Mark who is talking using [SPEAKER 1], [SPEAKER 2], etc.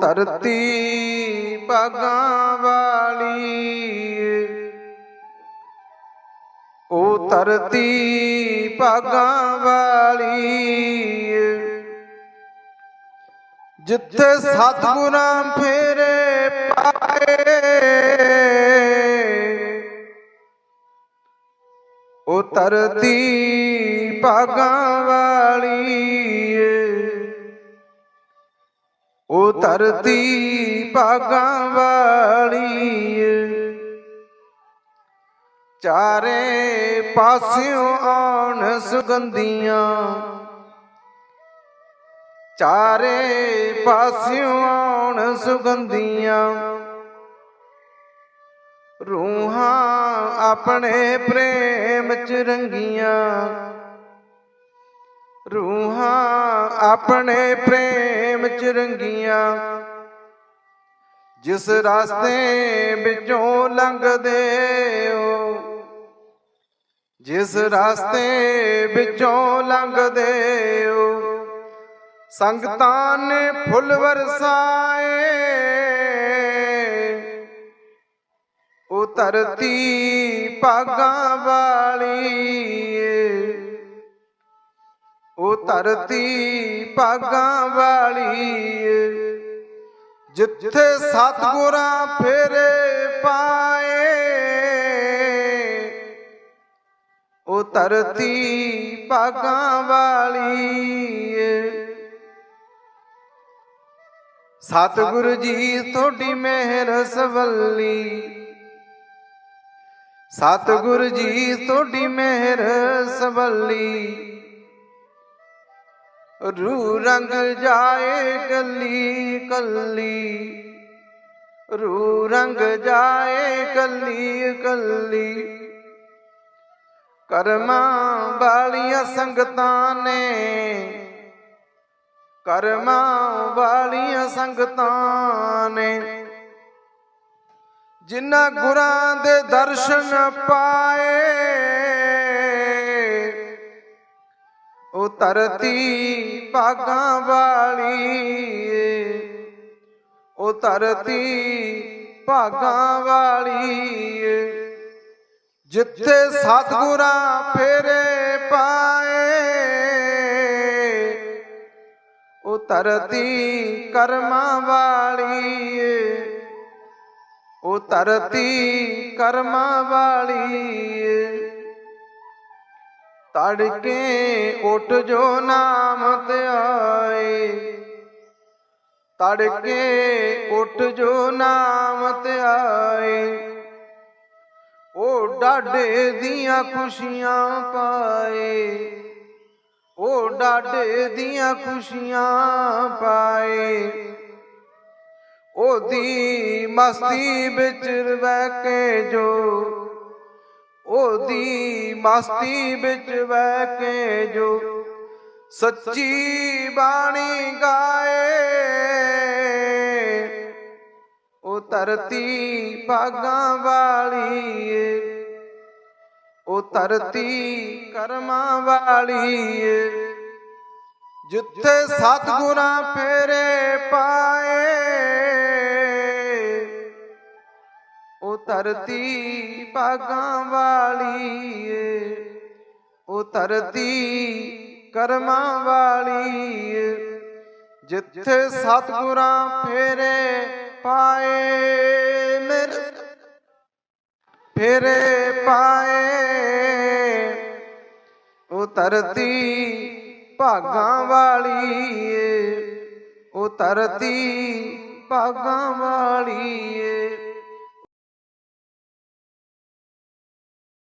[SPEAKER 1] ਧਰਤੀ ਬਾਗਾਂ ਵਾਲੀ ਉਹ ਧਰਤੀ ਬਾਗਾਂ ਵਾਲੀ ਜਿੱਥੇ ਸਤਿਗੁਰਾਂ ਫੇਰੇ ਪਾਏ। ਉਹ ਧਰਤੀ ਬਾਗਾਂ ਵਾਲੀ ਉਹ ਧਰਤੀ ਬਾਗਾਂ ਵਾਲੀ ਚਾਰੇ ਪਾਸਿਓਂ ਆਉਣ ਸੁਗੰਧੀਆਂ। ਚਾਰੇ ਪਾਸਿਓਂ ਆਉਣ ਸੁਗੰਧੀਆਂ। ਰੂਹਾਂ ਆਪਣੇ ਪ੍ਰੇਮ ਚ ਰੰਗੀਆਂ। ਰੂਹਾਂ ਆਪਣੇ ਪ੍ਰੇਮ ਚ ਰੰਗੀਆਂ। ਜਿਸ ਰਸਤੇ ਵਿੱਚੋਂ ਲੰਘਦੇ ਹੋ। ਜਿਸ ਰਸਤੇ ਵਿੱਚੋਂ ਲੰਘਦੇ ਹੋ। ਸੰਗਤਾਂ ਨੇ ਫੁੱਲ ਵਰਸਾਏ। ਉਹ ਧਰਤੀ ਭਾਗਾਂ ਵਾਲੀ ਏ। ਉਹ ਧਰਤੀ ਭਾਗਾਂ ਵਾਲੀ ਜਿੱਥੇ ਸਤਿਗੁਰਾਂ ਫੇਰੇ ਪਾਏ। ਉਹ ਧਰਤੀ ਭਾਗਾਂ ਵਾਲੀ ਸਤਿਗੁਰੂ ਜੀ ਤੁਹਾਡੀ ਮਿਹਰ ਸਵੱਲੀ। ਸਤਿਗੁਰੂ ਜੀ ਤੁਹਾਡੀ ਮਿਹਰ ਸਵੱਲੀ। ਰੂ ਰੰਗ ਜਾਏ ਕੱਲੀ ਕੱਲੀ। ਰੂ ਰੰਗ ਜਾਏ ਕੱਲੀ ਕੱਲੀ। ਕਰਮਾਂ ਵਾਲੀਆਂ ਸੰਗਤਾਂ ਨੇ, ਕਰਮਾਂ ਵਾਲੀਆਂ ਸੰਗਤਾਂ ਨੇ। ਜਿਨ੍ਹਾਂ ਗੁਰਾਂ ਦੇ ਦਰਸ਼ਨ ਪਾਏ ਉਹ ਧਰਤੀ ਭਾਗਾਂ ਵਾਲੀ ਏ ਉਹ ਧਰਤੀ ਭਾਗਾਂ ਵਾਲੀ ਏ ਜਿੱਥੇ ਸਤਿਗੁਰਾਂ ਫੇਰੇ ਪਾਏ ਉਹ ਧਰਤੀ ਕਰਮਾਂ ਵਾਲੀ ਏ ਉਹ ਧਰਤੀ ਕਰਮਾਂ ਵਾਲੀ ਤੜਕੇ ਉੱਠ ਜੋ ਨਾਮ ਤੇ ਆਏ। ਤੜਕੇ ਉੱਠ ਜੋ ਨਾਮ ਤੇ ਉਹ ਡਾਡੇ ਦੀਆਂ ਖੁਸ਼ੀਆਂ ਪਾਏ। ਉਹ ਡਾਡੇ ਦੀਆਂ ਖੁਸ਼ੀਆਂ ਪਾਏ। ਉਹਦੀ ਮਸਤੀ ਵਿੱਚ ਰਹਿ ਕੇ ਜੋ ਉਹਦੀ ਮਸਤੀ ਵਿੱਚ ਬਹਿ ਕੇ ਜੋ ਸੱਚੀ ਬਾਣੀ ਗਾਏ, ਉਹ ਧਰਤੀ ਭਾਗਾਂ ਵਾਲੀ ਏ ਉਹ ਧਰਤੀ ਕਰਮਾਂ ਵਾਲੀ ਏ ਜਿੱਥੇ ਸਤਿਗੁਰਾਂ ਫੇਰੇ ਪਾਏ ਧਰਤੀ ਭਾਗਾਂ ਵਾਲੀ ਏ ਉਹ ਧਰਤੀ ਕਰਮਾਂ ਵਾਲੀ ਏ ਜਿੱਥੇ ਸਤਿਗੁਰਾਂ ਫੇਰੇ ਪਾਏ ਮੇਰੇ ਫੇਰੇ ਪਾਏ ਉਹ ਧਰਤੀ ਭਾਗਾਂ ਵਾਲੀ ਏ ਉਹ ਧਰਤੀ ਭਾਗਾਂ ਵਾਲੀ ਏ